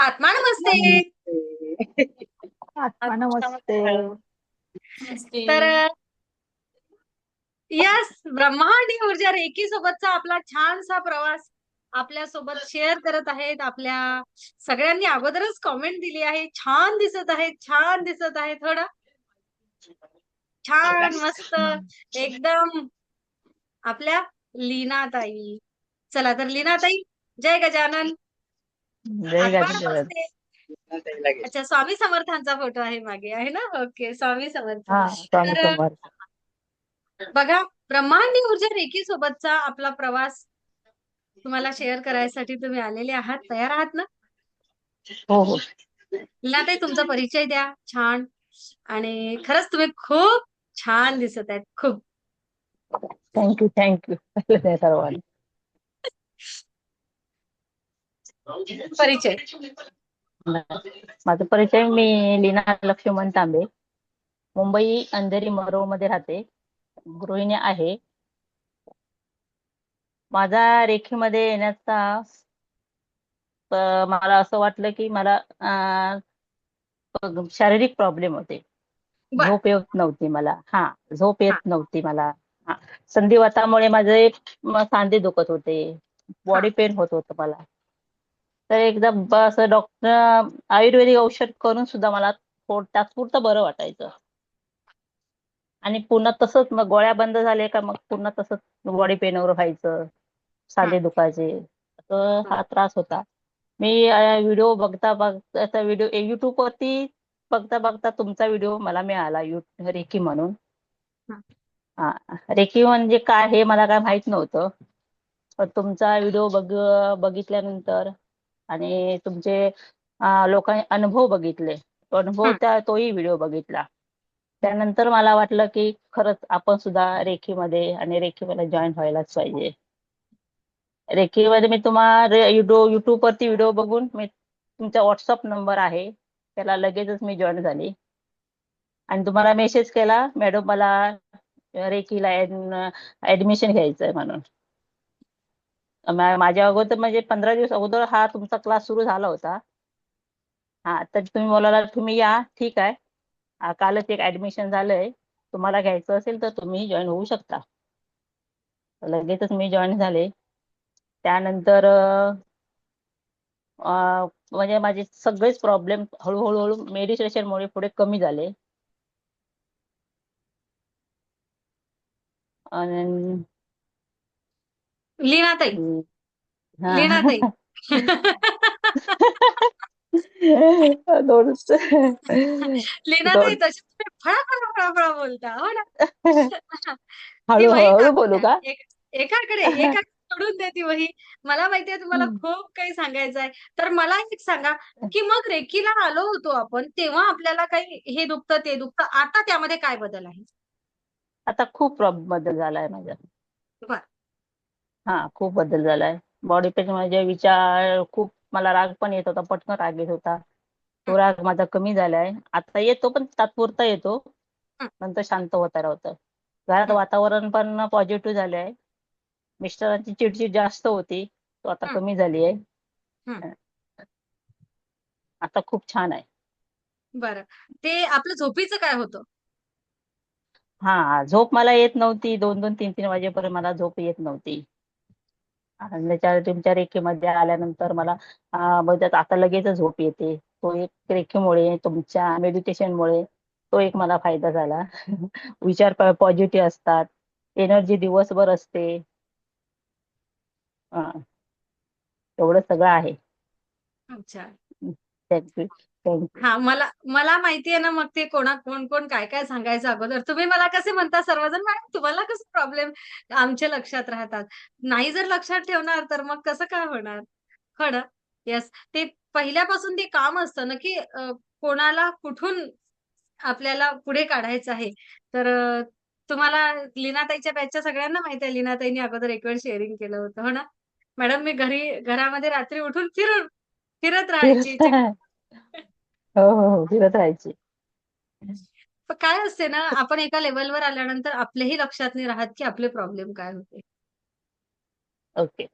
आत्मा नमस्ते. आत्मा नमस्ते. तर यस ब्रह्मांडी ऊर्जा रेकी सोबतचा आपला छानसा प्रवास आपल्यासोबत शेअर करत आहेत. आपल्या सगळ्यांनी अगोदरच कॉमेंट दिली आहे. छान दिसत आहे छान दिसत आहे थोडं छान मस्त. एकदम आपल्या लीनाताई. चला तर लीनाताई जय गजानन. जय अच्छा स्वामी समर्थांचा फोटो आहे मागे आहे ना? ओके स्वामी समर्थ. तर बघा ब्रह्मांडी ऊर्जा रेकी सोबतचा आपला प्रवास तुम्हाला शेअर करायसाठी तुम्ही आलेले आहात. तयार आहात ना? हो हो. लीनाताई तुमचा परिचय द्या. छान. आणि खरंच तुम्ही खूप छान दिसत आहेत. खूप. थँक्यू थँक्यू सर्वांना परिचय. माझा परिचय मी लीना लक्ष्मण तांबे. मुंबई अंधेरी मरोळमध्ये राहते. गृहिणी आहे. माझा रेखीमध्ये येण्याचा मला असं वाटलं की मला शारीरिक प्रॉब्लेम होते. झोप येत नव्हती मला. हा झोप येत नव्हती मला. संधिवातामुळे माझे सांधे दुखत होते. बॉडी पेन होत होतं मला. तर एकदा असं डॉक्टर आयुर्वेदिक औषध करून सुद्धा मला तात्पुरतं बरं वाटायचं. आणि पुन्हा तसंच मग गोळ्या बंद झाले का मग पुन्हा तसंच बॉडी पेनवर व्हायचं सांधे दुखायचे असं हा त्रास होता. मी व्हिडिओ बघता बघता व्हिडिओ युट्यूब वरती बघता बघता तुमचा व्हिडिओ मला मिळाला यु रेकी म्हणून. हा. रेकी म्हणजे काय हे मला काय माहीत नव्हतं. पण तुमचा व्हिडिओ बघ बघितल्यानंतर आणि तुमचे लोकांनी अनुभव बघितले. तो अनुभव. त्या तोही व्हिडिओ बघितला. त्यानंतर मला वाटलं की खरंच आपण सुद्धा रेखीमध्ये आणि रेखीमध्ये जॉईन व्हायलाच पाहिजे. रेखीमध्ये मी तुम्हाला युट्यूब युट्यूब वरती व्हिडिओ बघून मी तुमचा व्हॉट्सअप नंबर आहे. त्याला लगेचच मी जॉईन झाली. आणि तुम्हाला मेसेज केला मॅडम मला रेकीला ऍडमिशन घ्यायचंय म्हणून. माझ्या अगोदर म्हणजे पंधरा दिवस अगोदर हा तुमचा क्लास सुरू झाला होता. हा तर तुम्ही बोलायला तुम्ही या ठीक आहे. कालच एक ऍडमिशन झालंय. तुम्हाला घ्यायचं असेल तर तुम्ही जॉईन होऊ शकता. लगेचच मी जॉईन झाले. त्यानंतर म्हणजे माझे सगळेच प्रॉब्लेम हळूहळू हळू मेडिटेशनमुळे पुढे कमी झाले. आणि लीनाताई. हा. लीनाताई. दोन लीनाताई तशी तुम्ही फळा फळा फळा फळा बोलता हो ना? ती वही हळू. बोलू का? एक- एकाकडे एकाकडे सोडून दे ती वही. मला माहितीये तुम्हाला हम्म. खूप काही सांगायचं आहे तर मला एक सांगा की मग रेकीला आलो होतो आपण तेव्हा आपल्याला काही हे दुखतं ते दुखतं. आता त्यामध्ये काय बदल आहे? आता खूप प्रॉब्लेम बदल झालाय माझा बर. हा खूप बदल झालाय. बॉडी पेन म्हणजे विचार खूप मला राग पण येत होता पटकन राग येत होता. तो राग माझा कमी झालाय. आता येतो पण तात्पुरता येतो. हं. नंतर शांत होता राहतं. घरात हं. वातावरण पण पॉझिटिव्ह झालंय. मिस्टरांची चिडचिड जास्त होती. तो आता हं. कमी झाली आहे हं. आता खूप छान आहे. बरं. ते आपलं झोपीचं काय होतं? हा झोप मला येत नव्हती. दोन दोन तीन तीन वाजेपर्यंत मला झोप येत नव्हती. आणि त्याच्या तुमच्या रेखेमध्ये आल्यानंतर मला त्यात आता लगेच झोप येते. तो एक रेखेमुळे तुमच्या मेडिटेशनमुळे तो एक मला फायदा झाला. विचार पॉझिटिव्ह असतात. एनर्जी दिवसभर असते. एवढं सगळं आहे. अच्छा. थँक्यू हा मला मला माहितीये ना मग ते कोणा कोण कोण काय काय सांगायचं अगोदर. तुम्ही मला कसे म्हणता सर्वजण? मॅडम तुम्हाला कसं प्रॉब्लेम आमच्या लक्षात राहतात. नाही जर लक्षात ठेवणार तर मग कसं काय होणार? हो ना? येस ते पहिल्यापासून ते काम असतं ना की कोणाला कुठून आपल्याला पुढे काढायचं आहे. तर तुम्हाला लीनाताईच्या बॅचच्या सगळ्यांना माहिती आहे लीनाताईने अगोदर एक वेळ शेअरिंग केलं होतं. हो ना? मॅडम मी घरी घरामध्ये रात्री उठून फिरून फिरत राहायची. हो हो हो फिरत राहायची पण काय असते ना आपण एका लेवलवर आल्यानंतर आपल्याही लक्षात नाही राहत की आपले प्रॉब्लेम काय होते ओके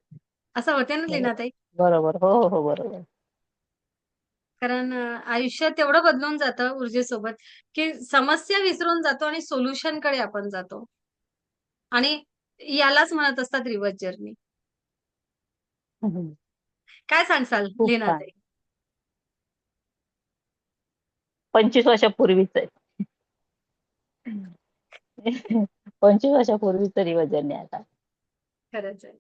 असं होते ना लीनाताई बरोबर हो हो हो बरोबर कारण अ, आयुष्य तेवढं बदलून जातं ऊर्जेसोबत, की समस्या विसरून जातो आणि सोल्युशनकडे आपण जातो. आणि यालाच म्हणत असतात रिव्हर्स जर्नी. काय सांगसाल खूप छान. लीनाताई? 25 वर्षापूर्वीच आहे. 25 वर्षापूर्वीच रिव्हर्स जर्नी आता. खरंच आहे.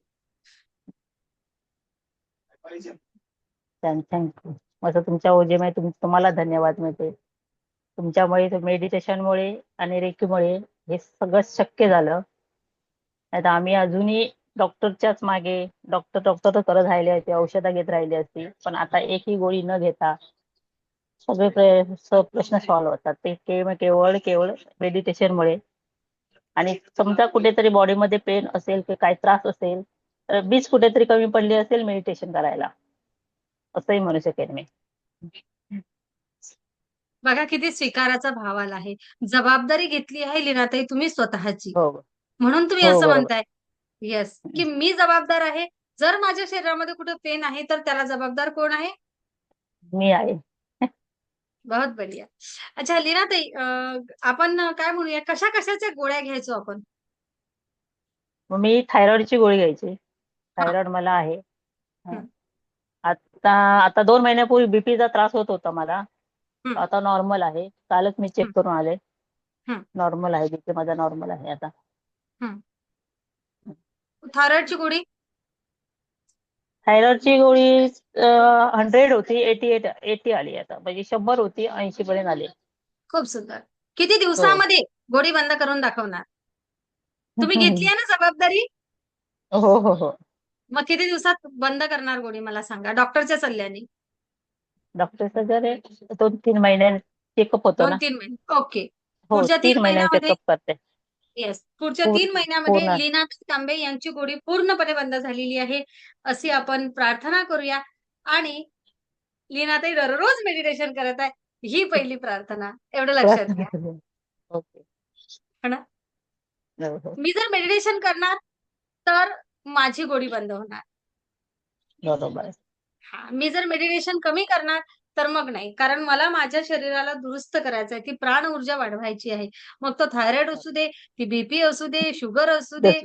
छान, थँक यू. असं तुमच्या तुम तुम्हाला धन्यवाद मिळते. तुमच्यामुळे मेडिटेशनमुळे आणि रेकीमुळे हे सगळं शक्य झालं. नाहीतर आम्ही अजूनही डॉक्टरच्याच मागे डॉक्टर डॉक्टर करत राहिले असते, औषधं घेत राहिली असती. पण आता एकही गोळी न घेता सगळे प्रश्न सॉल्व्ह होतात. ते केव केवळ केवळ मेडिटेशनमुळे. आणि समजा कुठेतरी बॉडीमध्ये पेन असेल की काही त्रास असेल, तर मीच कुठेतरी कमी पडली असेल मेडिटेशन करायला. असंही म्हणू शकेन मी. बघा किती स्वीकाराचा भाव आला आहे. जबाबदारी घेतली आहे लीनाताई तुम्ही स्वतःची. हो. म्हणून तुम्ही हो, असं. म्हणताय. येस, की मी जबाबदार आहे. जर माझ्या शरीरामध्ये कुठे पेन आहे, तर त्याला जबाबदार कोण आहे? मी आहे. बहुत बढ़िया. अच्छा लीनाताई अ, आपण काय म्हणूया कशा-कशाच्या गोळ्या घ्यायचो आपण? मग मी थायरॉइडची गोळी घ्यायची. थायरॉइड मला आहे. आता आता 2 महिन्यापूर्वी बीपीचा त्रास होत होता मला. आता नॉर्मल आहे. कालच मी चेक. करून आले. हं. नॉर्मल आहे. बीपी माझा नॉर्मल आहे आता. थायरॉइडची गोळी? थायरॉइडची गोळी 100 होती 88 80 आली आता. म्हणजे 100 होती 80 पर्यंत आली. खूप सुंदर. किती हो. दिवसामध्ये गोळी बंद करून दाखवणार? तुम्ही घेतली आहे ना जबाबदारी? हो, हो, हो. मग किती दिवसात बंद करणार गोळी मला सांगा डॉक्टरच्या सल्ल्याने? डॉक्टरचं जर 2-3 महिन्यात चेकअप होतो ना. 2-3 महिने. ओके. हो, पुढच्या 3 3 महिन्यात महिन्यामध्ये चेकअप करते. येस. पुढच्या पूर्ण 3 महिन्यामध्ये पूर्ण. लीनाताई तांबे यांची गोळी पूर्णपणे बंद झालेली आहे, अशी आपण प्रार्थना करूया आणि लीनाताई दररोज मेडिटेशन करत आहे, ही पहिली प्रार्थना. एवढं लक्षात घ्या. ओके. है ना? हो, हो. मी जर मेडिटेशन करणार, तर माझी गोळी बंद होणार. बरोबर. हां, मी जर मेडिटेशन कमी करणार, तर मग नाही. कारण मला माझ्या शरीराला दुरुस्त करायचं आहे. ती प्राण ऊर्जा वाढवायची आहे. मग तो थायरॉइड असू दे, ती बीपी असू दे, शुगर असू दे.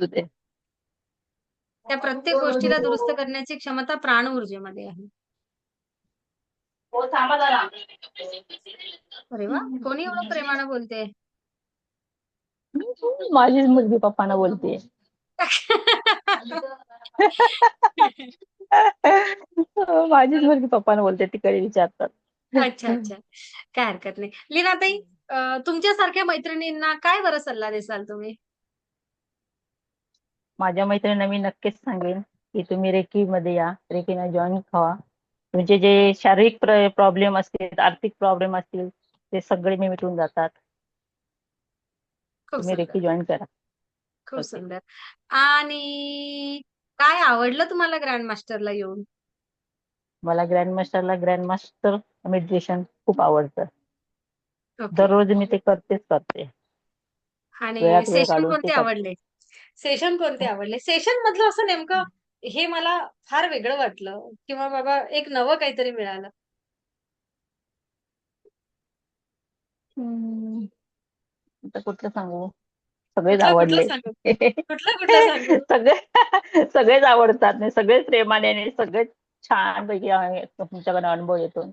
त्या प्रत्येक गोष्टीला दुरुस्त करण्याची क्षमता प्राण ऊर्जेमध्ये आहे. हो. अरे वाह! कोणी एवढं प्रेमानं बोलतेय? माझीच मुलगी पप्पांना बोलतेय. माझीच मुलगी पप्पांना बोलते. तिकडे विचारतात. अच्छा, अच्छा. काही हरकत नाही. लीनाताई अ, तुमच्यासारख्या मैत्रिणींना काय बरं सल्ला देसाल तुम्ही? माझ्या मैत्रिणींना मी नक्कीच सांगेन, की तुम्ही रेकीमध्ये या. रेकीला जॉइन व्हा. तुमचे जे शारीरिक प्र प्रॉब्लेम असतील, आर्थिक प्रॉब्लेम असतील, ते सगळे मी मिटून जातात. खूप तुम्ही सुंदर. रेकी जॉइन करा. खूप ओके. सुंदर. आणि काय आवडलं तुम्हाला ग्रँड मास्टरला येऊन? मला ग्रँड मास्टरला ग्रँड मास्टर मेडिटेशन खूप आवडतं. दररोज मी ते करतेच करते. आणि वेळात वेळ सेशन काढून ते कोणते करते. आवडले? सेशन कोणते आवडले? सेशन मधलं असं नेमकं हे मला फार वेगळं वाटलं किंवा बाबा एक नवं काहीतरी मिळालं. आता कुठलं सांगू? सगळेच आवडले. सगळे सगळेच आवडतात सगळेच प्रेमाने सगळेच छानपैकी आहे. तुमच्याकडे अनुभव येतो.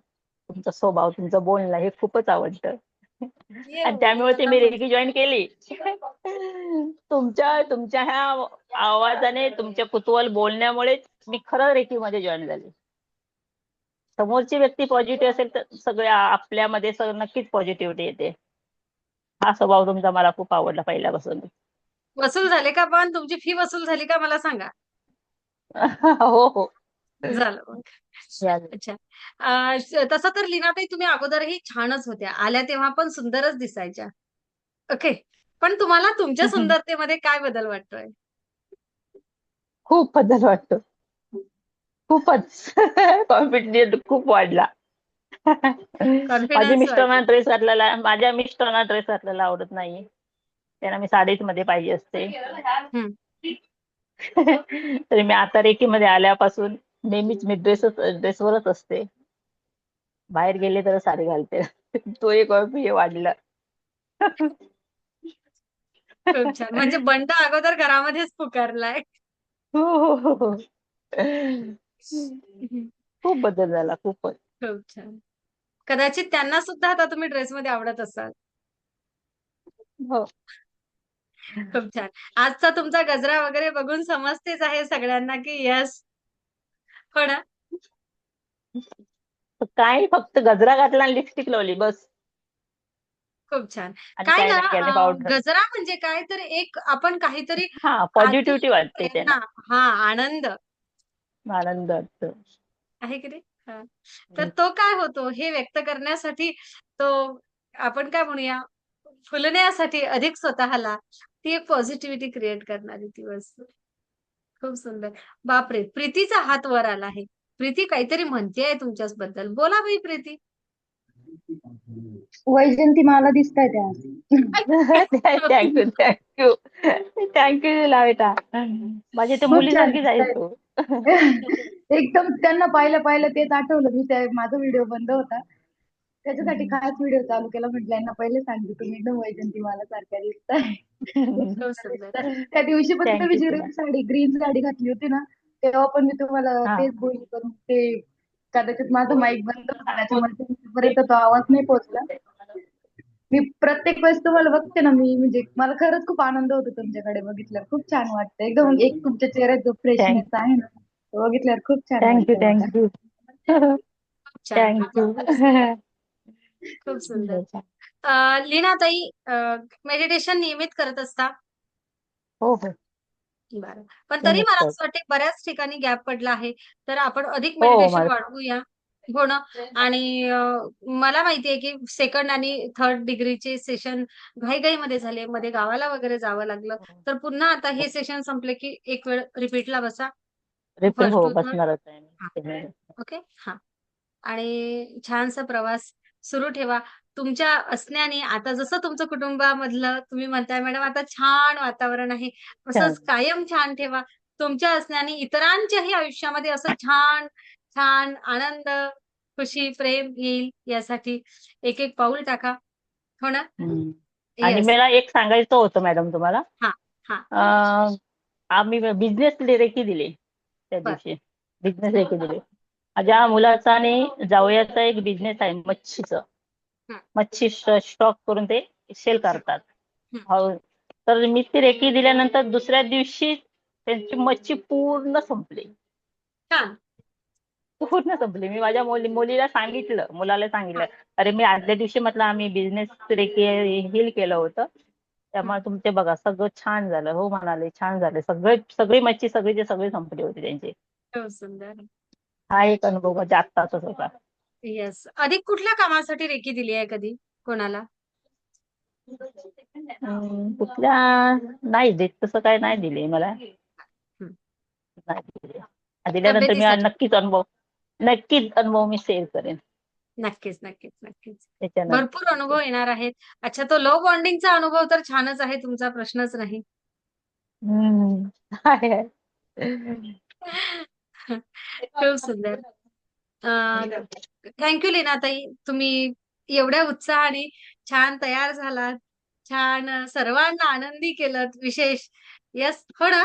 तुमचा स्वभाव, तुमचं बोलणं हे खूपच आवडतं. आणि त्यामुळे ते मी रेकी जॉइन केली. तुमच्या तुमच्या ह्या आवाजाने, तुमच्या कुतूहल बोलण्यामुळेच मी खरं रेकीमध्ये जॉइन झाले. समोरची व्यक्ती पॉझिटिव्ह असेल तर सगळ्या आपल्यामध्ये नक्कीच पॉझिटिव्हिटी येते. हा स्वभाव तुमचा मला खूप आवडला पहिल्यापासून. वसूल झाले का पण? तुमची फी वसूल झाली का मला सांगा? हो, हो. झालं मग. अच्छा. अ, तसं तर लीनाताई तुम्ही अगोदरही छानच होत्या. आल्या तेव्हा पण सुंदरच दिसायच्या. ओके. पण तुम्हाला तुमच्या सुंदरतेमध्ये काय बदल वाटतोय? खूप बदल वाटतो. खूपच. कॉन्फिडंट खूप वाढला. कॉन्फिडन्स मिस्टरांना. ड्रेस घातलेला माझ्या मिस्टरांना ड्रेस घातलेला आवडत नाही. त्यांना मी साडीचमध्ये पाहिजे असते. तर मी आता रेकीमध्ये आल्यापासून नेहमीच मी ड्रेसच ड्रेसवरच असते. बाहेर गेले तर साडी घालते तो एक हे वाढला म्हणजे बंड अगोदर घरामध्येच पुकारलाय हो हो हो खूप बदल झाला खूपच खूप छान कदाचित त्यांना सुद्धा आता तुम्ही ड्रेसमध्ये आवडत असाल. हो. खूप छान. आजचा तुमचा गजरा वगैरे बघून समजतेच आहे सगळ्यांना की यस हो ना? काय फक्त गजरा घातला आणि लिपस्टिक लावली बस. खूप छान. काय ना गजरा म्हणजे काय तर एक आपण काहीतरी हा पॉझिटिव्हिटी वाटते हा आनंद. आनंद वाटतो आहे की नाही? हा. तर तो काय होतो हे व्यक्त करण्यासाठी तो आपण काय म्हणूया फुलण्यासाठी अधिक स्वतःला ती एक पॉझिटिव्हिटी क्रिएट करणारी ती वस्तू. खूप सुंदर. बापरे प्रीतीचा हात वर आला आहे. प्रीती काहीतरी म्हणतेय तुमच्याच बद्दल बोला बाई प्रीती. वैजयंती मला दिसताय त्या थँक्यू थँक्यू थँक्यू लावेटा माझ्या ते खूप मुलीसारखीच छान आहे तू. एकदम त्यांना पाहिलं पाहिलं तेच आठवलं. मी त्या माझा व्हिडिओ बंद होता. त्याच्यासाठी खास व्हिडिओ चालू केला. म्हटलं यांना पहिले सांगते तुम्ही एकदम वैजयंती मला सारख्या दिसताय. सुंदर त्या दिवशी पण तुम्ही जी साडी ग्रीन साडी घातली होती ना तेव्हा पण मी तुम्हाला हा. तेच बोलली पण ते कदाचित माझा माईक बंद होता त्याच्यामुळे तुमच्यापर्यंत तो आवाज नाही पोहोचला. मी प्रत्येक वेळेस तुम्हाला बघते ना मी म्हणजे मला खरंच खूप आनंद होतो तुमच्याकडे बघितल्यावर. खूप छान वाटतं एकदम एक तुमच्या चेहऱ्यात जो फ्रेशनेस आहे ना. बघितल्यावर खूप छान थँक्यू. थँक्यू छान. थँक्यू खूप सुंदर. अं, लीनाताई मेडिटेशन नियमित करत असता? हो हो. बरं. पण तरी मला असं वाटते बऱ्याच ठिकाणी गॅप पडला आहे. तर आपण अधिक हो, मेडिटेशन मला- वाढवूया. हो ना? आणि अं, मला माहितीये की सेकंड आणि थर्ड डिग्रीचे सेशन घाईघाईमध्ये झाले. मध्ये गावाला वगैरे जावं लागलं. तर पुन्हा आता हे सेशन संपले की एक वेळ रिपीटला बसा. हो बसणारच आहे मी. ओके? हा. आणि छानसा प्रवास सुरू ठेवा. तुमच्या असण्याने आता जसं तुमचं कुटुंबामधलं तुम्ही म्हणताय मॅडम आता छान वातावरण आहे. असंच छान. कायम छान ठेवा. तुमच्या असण्याने इतरांच्याही आयुष्यामध्ये असं छान छान आनंद खुशी प्रेम येईल यासाठी एक एक पाऊल टाका. हो ना? हम्म. आणि. मला एक सांगायचं होतं मॅडम तुम्हाला. हा, हा. अं, आम्ही बिझनेस रेकी दिली. त्या. दिवशी. बिझनेस रेकी दिली माझ्या मुलाचा आणि जावयाचा एक बिझनेस आहे मच्छीचं. मच्छी स्टॉक करून ते सेल करतात. हं. तर मी ती रेकी दिल्यानंतर दुसऱ्या दिवशी त्यांची मच्छी पूर्ण संपली. पूर्ण संपली. मी माझ्या मुली मुलीला सांगितलं मुलाला सांगितलं. अरे मी आदल्या दिवशी म्हटलं आम्ही बिझनेस रेकी हिल केलं होतं. त्यामुळे तुमचे बघा सगळं छान झालं. हो म्हणाले छान झालं. सगळे सगळी मच्छी सगळीचे सगळी संपली होती त्यांची. सुंदर. हा एक अनुभव म्हणजे आत्ताचाच होता. येस अधिक कुठल्या कामासाठी रेकी दिली आहे कधी? कोणाला? कुठल्या? नाही देत तसं काय नाही दिले मला. नाही दिले. दिल्यानंतर मी तब्येतीसाठी. नक्कीच अनुभव नक्कीच अनुभव मी शेअर करेन. नक्कीच नक्कीच नक्कीच. त्याच्यानंतर भरपूर अनुभव येणार आहेत. अच्छा तो लो बॉन्डिंगचा अनुभव तर छानच आहे तुमचा प्रश्नच नाही. हम्म. आहे, आहे. खूप सुंदर. थँक्यू लीनाताई. तुम्ही एवढ्या उत्साहाने छान तयार झालात. छान सर्वांना आनंदी केलं विशेष. यस हो ना?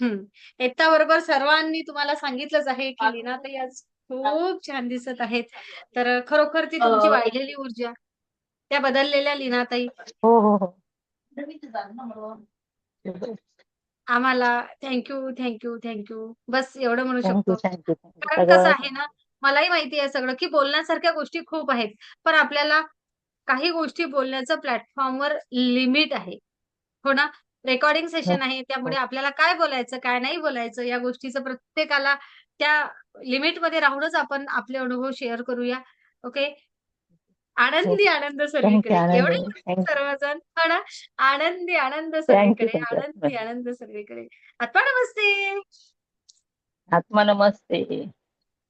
हम्म. एकता बरोबर सर्वांनी तुम्हाला सांगितलंच आहे की लीनाताई आज खूप छान दिसत आहेत. तर खरोखर ती तुमची वाढलेली ऊर्जा त्या बदललेल्या लीनाताई. हो हो हो. आम्हाला थँक्यू थँक्यू थँक्यू बस एवढं म्हणू शकतो. कारण कसं आहे ना मलाही माहिती आहे सगळं की बोलण्यासारख्या गोष्टी खूप आहेत. पण आपल्याला काही गोष्टी बोलण्याचं प्लॅटफॉर्मवर लिमिट आहे. हो ना? रेकॉर्डिंग सेशन आहे त्यामुळे आपल्याला काय बोलायचं काय नाही बोलायचं या गोष्टीचं प्रत्येकाला त्या लिमिटमध्ये राहूनच आपण आपले अनुभव शेअर करूया. ओके आनंदी आनंद सगळीकडे. एवढे. सर्वजण. ना? आनंदी आनंद सगळीकडे. आनंदी आनंद सगळीकडे. आत्मा नमस्ते. आत्मा नमस्ते.